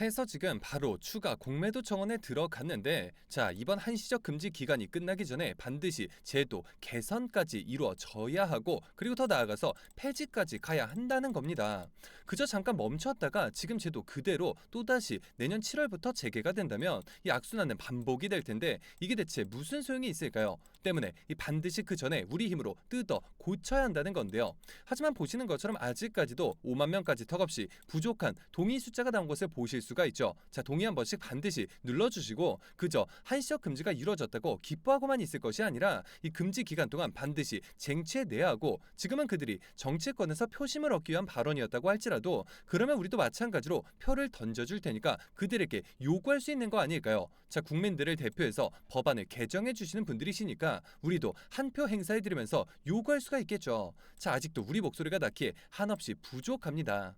해서 지금 바로 추가 공매도 청원에 들어갔는데 자 이번 한시적 금지 기간이 끝나기 전에 반드시 제도 개선까지 이루어져야 하고 그리고 더 나아가서 폐지까지 가야 한다는 겁니다. 그저 잠깐 멈췄다가 지금 제도 그대로 또다시 내년 7월부터 재개가 된다면 이 악순환은 반복이 될 텐데 이게 대체 무슨 소용이 있을까요? 때문에 이 반드시 그 전에 우리 힘으로 뜯어 고쳐야 한다는 건데요. 하지만 보시는 것처럼 아직까지도 5만 명까지 턱없이 부족한 동의 숫자가 나온 것을 보실 수가 있죠. 자, 동의 한 번씩 반드시 눌러주시고 그저 한시적 금지가 이루어졌다고 기뻐하고만 있을 것이 아니라 이 금지 기간 동안 반드시 쟁취해내야 하고 지금은 그들이 정치권에서 표심을 얻기 위한 발언이었다고 할지라도 그러면 우리도 마찬가지로 표를 던져줄 테니까 그들에게 요구할 수 있는 거 아닐까요? 자, 국민들을 대표해서 법안을 개정해 주시는 분들이시니까 우리도 한 표 행사해 드리면서 요구할 수가 있겠죠. 자, 아직도 우리 목소리가 낳기에 한없이 부족합니다.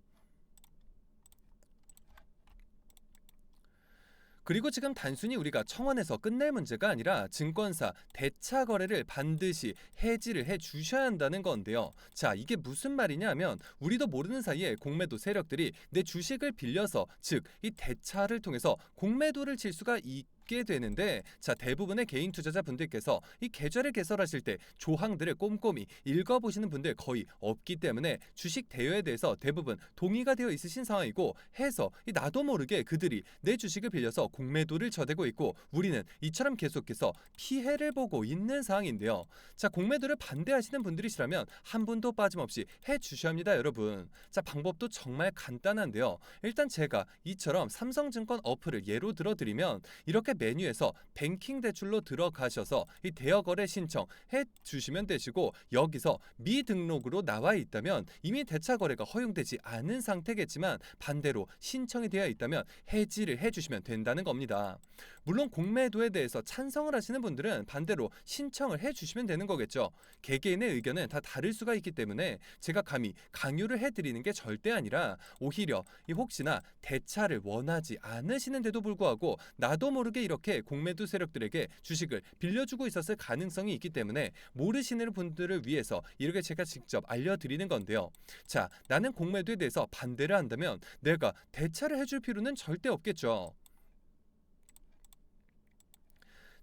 그리고 지금 단순히 우리가 청원에서 끝낼 문제가 아니라 증권사 대차 거래를 반드시 해지를 해 주셔야 한다는 건데요. 자, 이게 무슨 말이냐면 우리도 모르는 사이에 공매도 세력들이 내 주식을 빌려서 즉 이 대차를 통해서 공매도를 칠 수가 있 게 되는데 자 대부분의 개인 투자자 분들께서 이 계좌를 개설하실 때 조항들을 꼼꼼히 읽어보시는 분들 거의 없기 때문에 주식 대여에 대해서 대부분 동의가 되어 있으신 상황이고 해서 이 나도 모르게 그들이 내 주식을 빌려서 공매도를 쳐대고 있고 우리는 이처럼 계속해서 피해를 보고 있는 상황인데요. 자 공매도를 반대하시는 분들이시라면 한 분도 빠짐없이 해 주셔야 합니다, 여러분. 자 방법도 정말 간단한데요. 일단 제가 이처럼 삼성증권 어플을 예로 들어드리면 이렇게 메뉴에서 뱅킹 대출로 들어가셔서 이 대여 거래 신청 해 주시면 되시고 여기서 미등록으로 나와 있다면 이미 대차 거래가 허용되지 않은 상태겠지만 반대로 신청이 되어 있다면 해지를 해 주시면 된다는 겁니다. 물론 공매도에 대해서 찬성을 하시는 분들은 반대로 신청을 해 주시면 되는 거겠죠. 개개인의 의견은 다 다를 수가 있기 때문에 제가 감히 강요를 해 드리는 게 절대 아니라 오히려 이 혹시나 대차를 원하지 않으시는데도 불구하고 나도 모르게 이 렇게 공매도 세력들에게 주식을 빌려주고 있었을 가능성이 있기 때문에 모르시는 분들을 위해서 이렇게 제가 직접 알려드리는 건데요. 자, 나는 공매도에 대해서 반대를 한다면 내가 대차를 해줄 필요는 절대 없겠죠.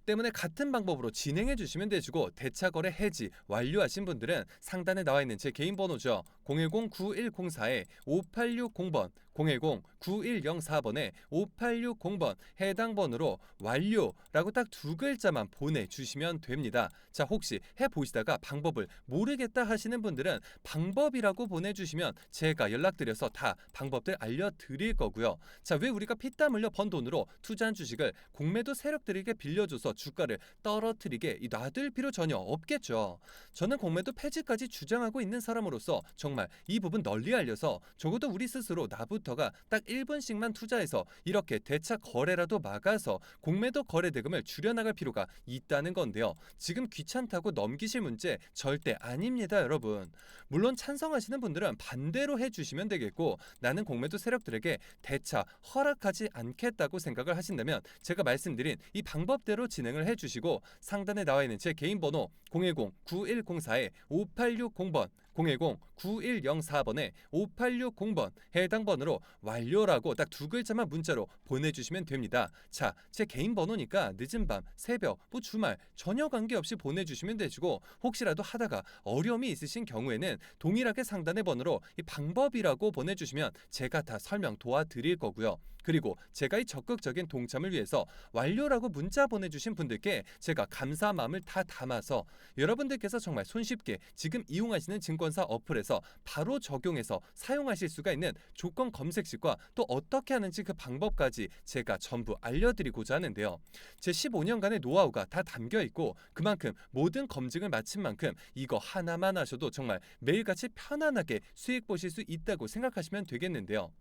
때문에 같은 방법으로 진행해 주시면 되시고 대차 거래 해지 완료하신 분들은 상단에 나와 있는 제 개인 번호죠. 010-9104에 5860번 010-9104번에 5860번 해당 번호로 완료라고 딱 두 글자만 보내주시면 됩니다. 자 혹시 해보시다가 방법을 모르겠다 하시는 분들은 방법이라고 보내주시면 제가 연락드려서 다 방법들 알려드릴 거고요. 자 왜 우리가 피땀 흘려 번 돈으로 투자한 주식을 공매도 세력들에게 빌려줘서 주가를 떨어뜨리게 놔둘 필요 전혀 없겠죠. 저는 공매도 폐지까지 주장하고 있는 사람으로서 정말 이 부분 널리 알려서 적어도 우리 스스로 나부터 가 딱 1분씩만 투자해서 이렇게 대차 거래라도 막아서 공매도 거래 대금을 줄여나갈 필요가 있다는 건데요. 지금 귀찮다고 넘기실 문제 절대 아닙니다, 여러분. 물론 찬성하시는 분들은 반대로 해주시면 되겠고 나는 공매도 세력들에게 대차 허락하지 않겠다고 생각을 하신다면 제가 말씀드린 이 방법대로 진행을 해주시고 상단에 나와 있는 제 개인 번호 010-9104에 5860번 010-9104번에 5860번 해당 번호로 완료라고 딱 두 글자만 문자로 보내주시면 됩니다. 자, 제 개인 번호니까 늦은 밤, 새벽, 뭐 주말 전혀 관계없이 보내주시면 되시고 혹시라도 하다가 어려움이 있으신 경우에는 동일하게 상단의 번호로 이 방법이라고 보내주시면 제가 다 설명 도와드릴 거고요. 그리고 제가 이 적극적인 동참을 위해서 완료라고 문자 보내주신 분들께 제가 감사 마음을 다 담아서 여러분들께서 정말 손쉽게 지금 이용하시는 증권 사 어플에서 바로 적용해서 사용하실 수가 있는 조건 검색식과 또 어떻게 하는지 그 방법까지 제가 전부 알려드리고자 하는데요. 제 15년간의 노하우가 다 담겨 있고 그만큼 모든 검증을 마친 만큼 이거 하나만 하셔도 정말 매일같이 편안하게 수익 보실 수 있다고 생각하시면 되겠는데요.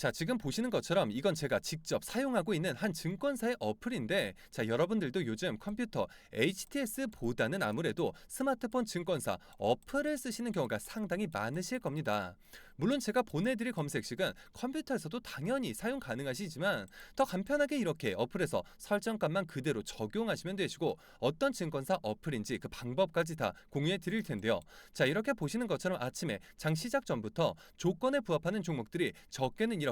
자, 지금 보시는 것처럼 이건 제가 직접 사용하고 있는 한 증권사의 어플인데 자, 여러분들도 요즘 컴퓨터 HTS보다는 아무래도 스마트폰 증권사 어플을 쓰시는 경우가 상당히 많으실 겁니다. 물론 제가 보내드릴 검색식은 컴퓨터에서도 당연히 사용 가능하시지만 더 간편하게 이렇게 어플에서 설정값만 그대로 적용하시면 되시고 어떤 증권사 어플인지 그 방법까지 다 공유해 드릴 텐데요. 자 이렇게 보시는 것처럼 아침에 장 시작 전부터 조건에 부합하는 종목들이 적게는 이렇게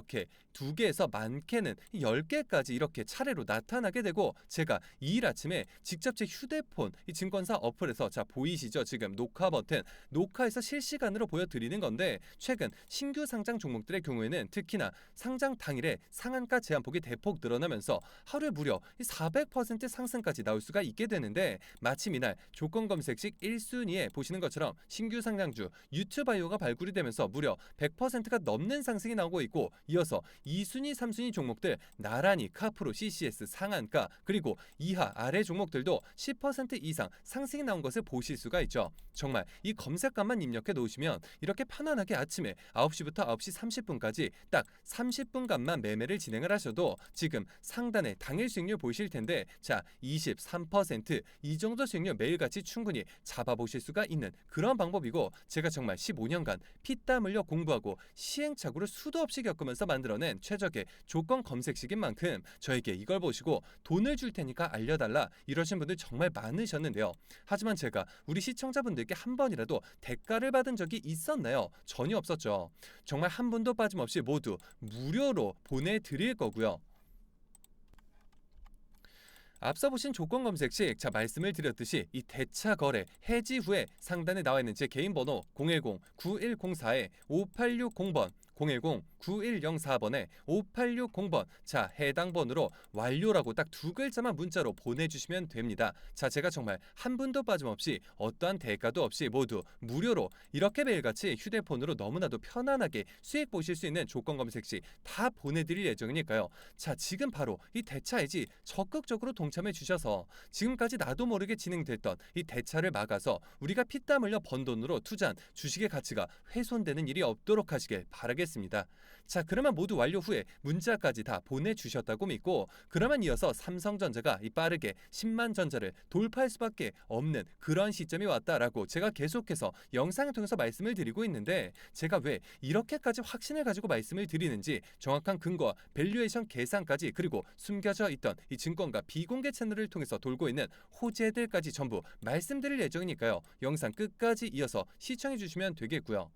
두 개에서 많게는 열 개까지 이렇게 차례로 나타나게 되고 제가 이일 아침에 직접 제 휴대폰 이 증권사 어플에서 자 보이시죠? 지금 녹화 버튼. 녹화해서 실시간으로 보여드리는 건데 최근 신규 상장 종목들의 경우에는 특히나 상장 당일에 상한가 제한폭이 대폭 늘어나면서 하루에 무려 400% 상승까지 나올 수가 있게 되는데 마침 이날 조건 검색식 1순위에 보시는 것처럼 신규 상장주 유튜바이오가 발굴이 되면서 무려 100%가 넘는 상승이 나오고 있고 이어서 2순위, 3순위 종목들 나란히 카프로, CCS 상한가 그리고 이하 아래 종목들도 10% 이상 상승이 나온 것을 보실 수가 있죠. 정말 이 검색값만 입력해 놓으시면 이렇게 편안하게 아침에 9시부터 9시 30분까지 딱 30분간만 매매를 진행을 하셔도 지금 상단에 당일 수익률 보실 텐데 자 23%이 정도 수익률 매일같이 충분히 잡아보실 수가 있는 그런 방법이고 제가 정말 15년간 피땀 흘려 공부하고 시행착오를 수도 없이 겪으면서 만들어낸 최적의 조건 검색식인 만큼 저에게 이걸 보시고 돈을 줄 테니까 알려달라 이러신 분들 정말 많으셨는데요. 하지만 제가 우리 시청자분들께 한 번이라도 대가를 받은 적이 있었나요? 전혀 없었죠. 정말 한 분도 빠짐없이 모두 무료로 보내드릴 거고요. 앞서 보신 조건 검색식 자 말씀을 드렸듯이 이 대차 거래 해지 후에 상단에 나와 있는 제 개인 번호 010-9104에 5860번 010-9104번에 5860번 자 해당 번호로 완료라고 딱 두 글자만 문자로 보내주시면 됩니다. 자 제가 정말 한 분도 빠짐없이 어떠한 대가도 없이 모두 무료로 이렇게 매일같이 휴대폰으로 너무나도 편안하게 수익 보실 수 있는 조건 검색 시 다 보내드릴 예정이니까요. 자 지금 바로 이 대차 해지 적극적으로 동참해 주셔서 지금까지 나도 모르게 진행됐던 이 대차를 막아서 우리가 피땀 흘려 번 돈으로 투자한 주식의 가치가 훼손되는 일이 없도록 하시길 바라겠습니다. 자 그러면 모두 완료 후에 문자까지 다 보내주셨다고 믿고 그러면 이어서 삼성전자가 이 빠르게 10만 전자를 돌파할 수밖에 없는 그런 시점이 왔다라고 제가 계속해서 영상을 통해서 말씀을 드리고 있는데 제가 왜 이렇게까지 확신을 가지고 말씀을 드리는지 정확한 근거와 밸류에이션 계산까지 그리고 숨겨져 있던 이 증권가 비공개 채널을 통해서 돌고 있는 호재들까지 전부 말씀드릴 예정이니까요 영상 끝까지 이어서 시청해 주시면 되겠고요.